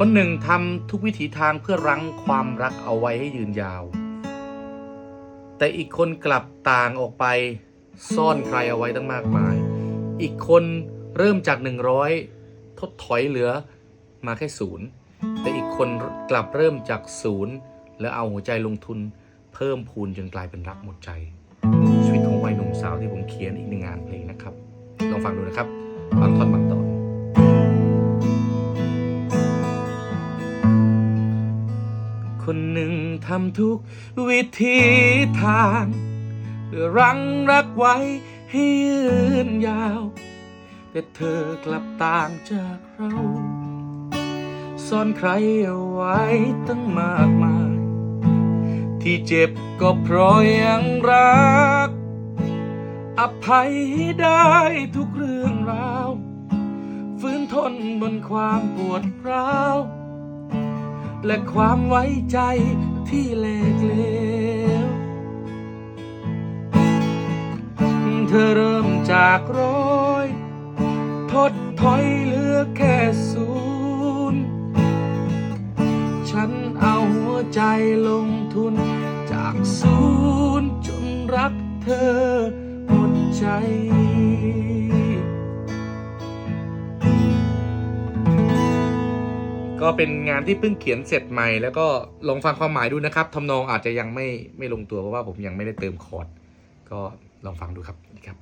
คนหนึ่งทำทุกวิถีทางเพื่อรั้งความรักเอาไว้ให้ยืนยาว แต่อีกคนกลับต่างออกไปซ่อนใครเอาไว้ตั้งมากมาย อีกคนเริ่มจาก 100 ทดถอยเหลือมาแค่ศูนย์แต่อีกคนกลับเริ่มจากศูนย์แล้วเอาหัวใจลงทุนเพิ่มพูนจนกลายเป็นรักหมดใจ ชีวิตของวัยหนุ่มสาวที่ผมเขียนอีกหนึ่งงานเพลงนะครับ ลองฟังดูนะครับ บางท่อนบางตอน คนหนึ่งทำทุกวิธีทาง เพื่อรั้งรักไว้ให้ยืนยาว แต่เธอกลับต่างจากเราซ่อนใครเอาไว้ตั้งมากมาย ที่เจ็บก็เพราะยังรัก อภัยให้ได้ทุกเรื่องราว ฟื้นทนบนความปวดร้าว และความไว้ใจที่เลกเลวเธอเริ่มจากร้อยทดถอยเหลือแค่ศูนย์ฉันเอาหัวใจลงทุน จากศูนย์จนรักเธอหมดใจ ก็เป็นงานที่เพิ่งเขียนเสร็จใหม่ แล้วก็ลองฟังความหมายดูนะครับทำนองอาจจะยังไม่ไม่ลงตัวเพราะว่าผมยังไม่ได้เติมคอร์ดก็ลองฟังดูครับนี่ครับ